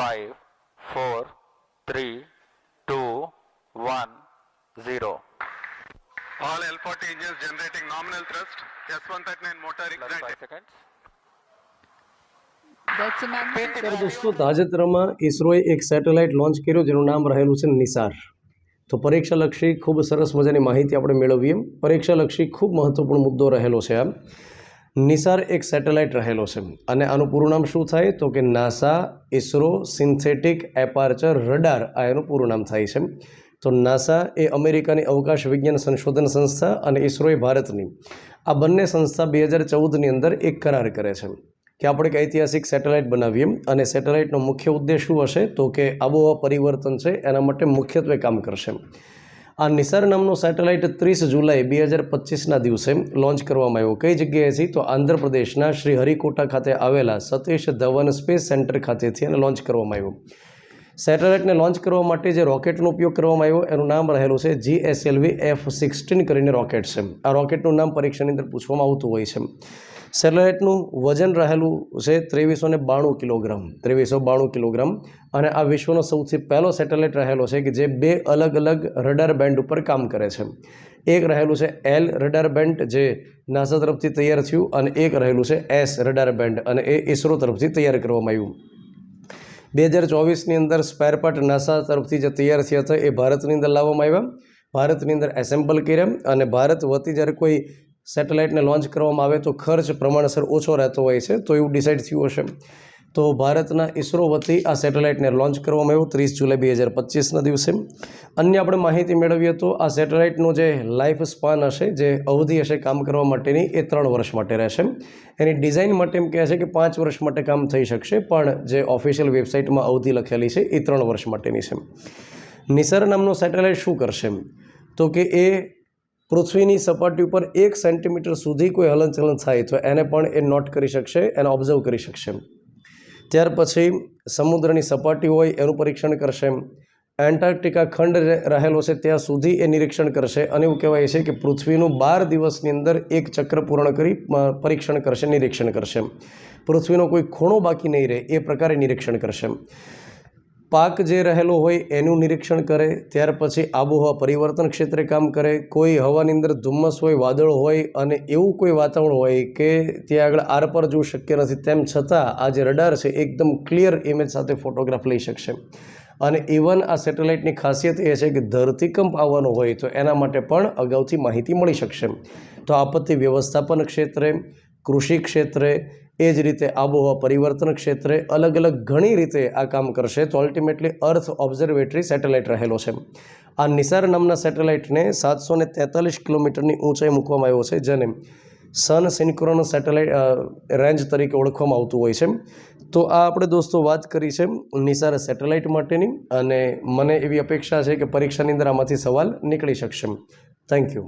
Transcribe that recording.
five, four, three, two, one, zero. All L40 engines generating nominal thrust. S139 motor ignited. ત્યારે. દોસ્તો તાજેતરમાં ઇસરોએ એક satellite launch કર્યું જેનું નામ રહેલું છે નિસાર તો પરીક્ષાલક્ષી ખૂબ સરસ મજાની માહિતી આપણે મેળવીએ પરીક્ષાલક્ષી ખૂબ મહત્વપૂર્ણ મુદ્દો રહેલો છે આ નિસાર એક સેટેલાઇટ રહેલો છે. અને આનું પૂરું નામ શું થાય? તો કે NASA ISRO synthetic aperture radar આ એનું પૂરું નામ થાય છે. તો નાસા એ અમેરિકાની અવકાશ વિજ્ઞાન સંશોધન સંસ્થા અને ઇસરો એ ભારતની. આ બંને સંસ્થા બે હજાર ચૌદની અંદર એક કરાર કરે છે. કે આપણે એક ઐતિહાસિક સેટેલાઇટ બનાવીએ. અને સેટેલાઇટનો મુખ્ય ઉદ્દેશ શું હશે? તો કે આબોહવા પરિવર્તન છે. એના માટે મુખ્યત્વે કામ કરશે. આ નિસાર નામનો સેટેલાઇટ ત્રીસ જુલાઈ બે હજાર પચીસના દિવસે લોન્ચ કરવામાં આવ્યો. કઈ જગ્યાએથી તો આંધ્રપ્રદેશના શ્રી હરિકોટા ખાતે આવેલા સતીશ ધવન સ્પેસ સેન્ટર ખાતેથી એને લોન્ચ કરવામાં આવ્યું. સેટેલાઇટને લોન્ચ કરવા માટે જે રોકેટનો ઉપયોગ કરવામાં આવ્યો, એનું નામ રહેલું છે જીએસએલવી એફ સિક્સટીન કરીને રોકેટ છે. આ રોકેટનું નામ પરીક્ષાની અંદર પૂછવામાં આવતું હોય છે. સેટેલાઇટનું વજન રહેલું છે ત્રેવીસો ને બાણું કિલોગ્રામ, ત્રેવીસો બાણું કિલોગ્રામ. અને આ વિશ્વનો સૌથી પહેલો સેટેલાઇટ રહેલો છે કે જે બે અલગ અલગ રડાર બેન્ડ ઉપર કામ કરે છે. એક રહેલું છે એલ રડાર બેન્ડ, જે નાસા તરફથી તૈયાર થયું, અને એક રહેલું છે એસ રડાર બેન્ડ, અને એ ઇસરો તરફથી તૈયાર કરવામાં આવ્યું. બે હજાર ચોવીસની અંદર સ્પેરપાર્ટ નાસા તરફથી જે તૈયાર થયા હતા, એ ભારતની અંદર લાવવામાં આવ્યા. ભારતની અંદર એસેમ્બલ કર્યા અને ભારત વતી જ્યારે કોઈ સેટેલાઇટને લોન્ચ કરવામાં આવે તો ખર્ચ પ્રમાણસર ઓછો રહેતો હોય છે, તો એવું ડિસાઇડ થયું હશે. તો ભારતના ઇસરો વતી આ સેટેલાઇટને લોન્ચ કરવામાં આવ્યું ત્રીસ જુલાઈ બે હજાર પચીસના દિવસે. અન્ય આપણે માહિતી મેળવીએ તો આ સેટેલાઇટનું જે લાઈફ સ્પાન હશે, જે અવધિ હશે કામ કરવા માટેની એ ત્રણ વર્ષ માટે રહેશે. એની ડિઝાઇન માટે એમ કહે છે કે પાંચ વર્ષ માટે કામ થઈ શકશે, પણ જે ઓફિશિયલ વેબસાઇટમાં અવધિ લખેલી છે એ ત્રણ વર્ષ માટેની છે. નિસર નામનો સેટેલાઇટ શું કરશે? તો કે એ પૃથ્વીની સપાટી ઉપર એક સેન્ટીમીટર સુધી કોઈ હલનચલન થાય તો એને પણ એ નોટ કરી શકશે, એને ઓબ્ઝર્વ કરી શકશે. ત્યાર પછી સમુદ્રની સપાટી હોય એનું પરીક્ષણ કરશે. એન્ટાર્કટિકા ખંડ રહે- રહેલો છે ત્યાં સુધી એ નિરીક્ષણ કરશે. અને એવું કહેવાય છે કે પૃથ્વીનું બાર દિવસની અંદર એક ચક્ર પૂર્ણ કરી પરીક્ષણ કરશે, નિરીક્ષણ કરશે. પૃથ્વીનો કોઈ ખૂણો બાકી નહીં રહે, એ પ્રકારે નિરીક્ષણ કરશે. પાક જે રહેલો હોય એનું નિરીક્ષણ કરે, ત્યાર પછી આબોહવા પરિવર્તન ક્ષેત્રે કામ કરે. કોઈ હવાની અંદર ધુમ્મસ હોય, વાદળ હોય અને એવું કોઈ વાતાવરણ હોય કે ત્યાં આગળ આરપાર જોવું શક્ય નથી. તેમ છતાં આ જે રડાર છે, એકદમ ક્લિયર ઇમેજ સાથે ફોટોગ્રાફ લઈ શકશે. અને ઇવન આ સેટેલાઇટની ખાસિયત એ છે કે ધરતીકંપ આવવાનો હોય તો એના માટે પણ અગાઉથી માહિતી મળી શકશે. તો આપત્તિ વ્યવસ્થાપન ક્ષેત્રે, કૃષિ ક્ષેત્રે એ જ રીતે આબોહવા પરિવર્તન ક્ષેત્રે અલગ અલગ ઘણી રીતે આ કામ કરશે તો અલ્ટિમેટલી અર્થ ઓબ્ઝર્વેટરી સેટેલાઇટ રહેલો છે. આ નિસાર નામના સેટેલાઇટને સાતસો ને તેતાલીસ કિલોમીટરની ઊંચાઈ મૂકવામાં આવ્યો છે, જેને સન સિન્ક્રોન સેટેલાઇટ રેન્જ તરીકે ઓળખવામાં આવતું હોય છે. તો આ આપણે દોસ્તો વાત કરી છે નિસાર સેટેલાઇટ માટેની અને મને એવી અપેક્ષા છે કે પરીક્ષાની અંદર આમાંથી સવાલ નીકળી શકશે. Thank you